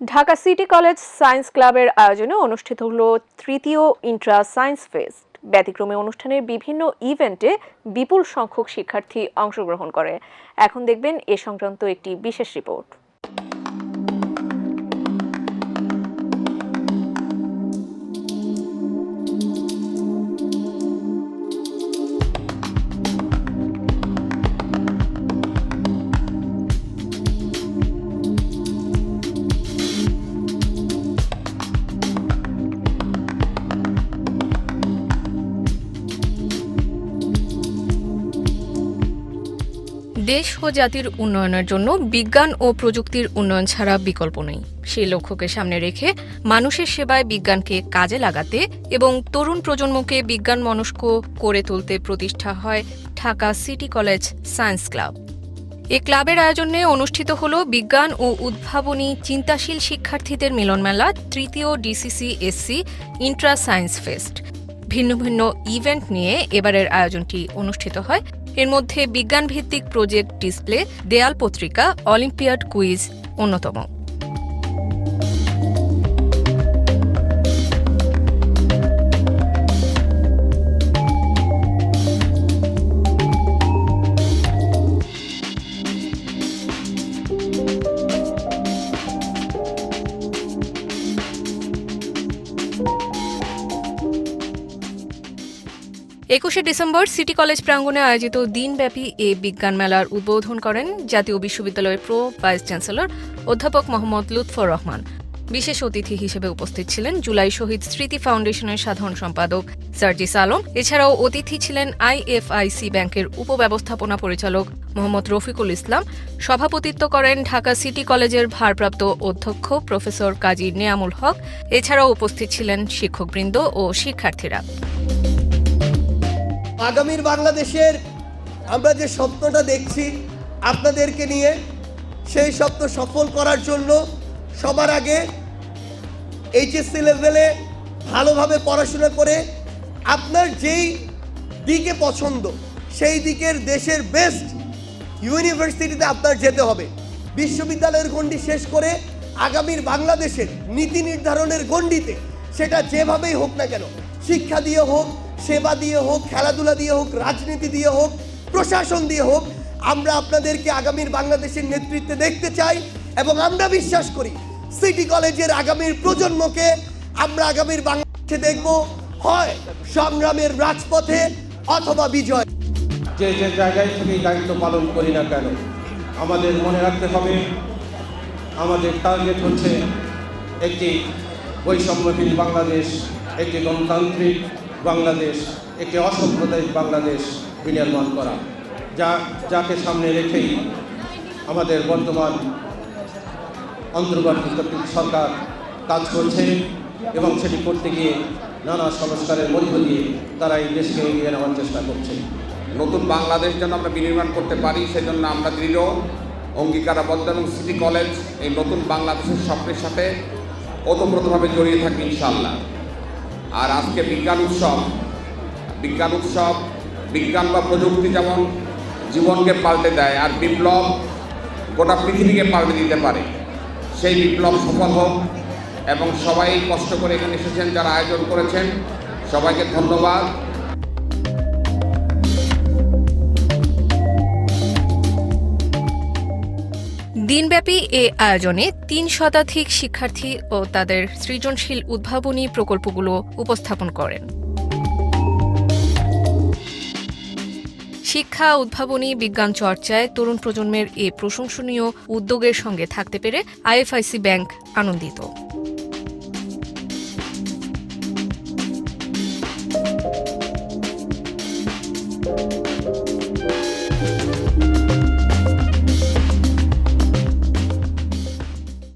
Dhaka city college science ক্লাবের আয়োজনে অনুষ্ঠিত হল তৃতীয় ইন্ট্রা সায়েন্স ফেস্ট। ব্যতিক্রমে অনুষ্ঠানের বিভিন্ন ইভেন্টে বিপুল সংখ্যক শিক্ষার্থী অংশগ্রহণ করে। এখন দেখবেন এ সংক্রান্ত একটি বিশেষ রিপোর্ট। দেশ ও জাতির উন্নয়নের জন্য বিজ্ঞান ও প্রযুক্তির উন্নয়ন ছাড়া বিকল্প নেই। সেই লক্ষ্যকে সামনে রেখে মানুষের সেবায় বিজ্ঞানকে কাজে লাগাতে এবং তরুণ প্রজন্মকে বিজ্ঞান মনস্ক করে তুলতে প্রতিষ্ঠা হয় Dhaka city college science club. এ ক্লাবের আয়োজনে অনুষ্ঠিত হল বিজ্ঞান ও উদ্ভাবনী চিন্তাশীল শিক্ষার্থীদের মিলনমেলা, তৃতীয় DCC SC intra science fest. ভিন্ন ভিন্ন ইভেন্ট নিয়ে এবারের আয়োজনটি অনুষ্ঠিত হয় এর মধ্যে বিজ্ঞান ভিত্তিক প্রজেক্ট ডিসপ্লে দেয়াল পত্রিকা অলিম্পিয়াড কুইজ অন্যতম। একুশে ডিসেম্বর সিটি কলেজ প্রাঙ্গণে আয়োজিত দিনব্যাপী এ বিজ্ঞান মেলার উদ্বোধন করেন জাতীয় বিশ্ববিদ্যালয়ের প্রো ভাইস চ্যান্সেলর অধ্যাপক মোহাম্মদ লুৎফর রহমান। বিশেষ অতিথি হিসেবে উপস্থিত ছিলেন জুলাই শহীদ স্মৃতি ফাউন্ডেশনের সাধারণ সম্পাদক সার্জিস আলম। এছাড়াও অতিথি ছিলেন আইএফআইসি ব্যাংকের উপব্যবস্থাপনা পরিচালক মোহাম্মদ রফিকুল ইসলাম। সভাপতিত্ব করেন ঢাকা সিটি কলেজের ভারপ্রাপ্ত অধ্যক্ষ প্রফেসর কাজী নেয়ামুল হক। এছাড়াও উপস্থিত ছিলেন শিক্ষকবৃন্দ ও শিক্ষার্থীরা। আগামীর বাংলাদেশের আমরা যে স্বপ্নটা দেখছি আপনাদেরকে নিয়ে, সেই স্বপ্ন সফল করার জন্য সবার আগে এইচএসসি লেভেলে ভালোভাবে পড়াশোনা করে আপনার যেই দিকে পছন্দ, সেই দিকের দেশের বেস্ট ইউনিভার্সিটিতে আপনার যেতে হবে। বিশ্ববিদ্যালয়ের গণ্ডি শেষ করে আগামীর বাংলাদেশের নীতি নির্ধারণের গণ্ডিতে, সেটা যেভাবেই হোক না কেন, শিক্ষা দিয়ে হোক সেবা দিয়ে হোক, খেলাধুলা দিয়ে হোক, রাজনীতি দিয়ে হোক, প্রশাসন দিয়ে হোক, আমরা আপনাদেরকে আগামীর বাংলাদেশের নেতৃত্বে দেখতে চাই এবং আমরা বিশ্বাস করি সিটি কলেজের আগামীর প্রজন্মকে আমরা আগামীর বাংলাদেশে দেখব। হয় সংগ্রামের রাজপথে অথবা বিজয়। যে যে জায়গায় থেকে দায়িত্ব পালন করি না কেন, আমাদের মনে রাখতে হবে, আমাদের টার্গেট হচ্ছে একটি বৈষম্যহীন বাংলাদেশ, একটি গণতান্ত্রিক বাংলাদেশ, একটি অসাম্প্রদায়িক বাংলাদেশ বিনির্মাণ করা, যা, যাকে সামনে রেখেই আমাদের বর্তমান অন্তর্বর্তীকালীন সরকার কাজ করছে এবং সেটি করতে গিয়ে নানা সংস্কারের মধ্য দিয়ে তারা এই দেশকে এগিয়ে নেওয়ার চেষ্টা করছে। নতুন বাংলাদেশ যেন আমরা বিনির্মাণ করতে পারি, সেজন্য আমরা দৃঢ়, অঙ্গীকারাবদ্ধ এবং সিটি কলেজ এই নতুন বাংলাদেশের স্বপ্নের সাথে ওতপ্রোতভাবে জড়িয়ে থাকি ইনশাল্লাহ আর আজকে বিজ্ঞান উৎসব। বিজ্ঞান উৎসব, বিজ্ঞান বা প্রযুক্তি যেমন জীবনকে পাল্টে দেয়, আর বিপ্লব গোটা পৃথিবীকে পাল্টে দিতে পারে, সেই বিপ্লব সফল হোক। এবং সবাই কষ্ট করে এখানে এসেছেন, যারা আয়োজন করেছেন, সবাইকে ধন্যবাদ। দিনব্যাপী এ আয়োজনে তিন শতাধিক শিক্ষার্থী ও তাদের সৃজনশীল উদ্ভাবনী প্রকল্পগুলো উপস্থাপন করেন। শিক্ষা, উদ্ভাবনী, বিজ্ঞান চর্চায় তরুণ প্রজন্মের এ প্রশংসনীয় উদ্যোগের সঙ্গে থাকতে পেরে আইএফআইসি ব্যাংক আনন্দিত।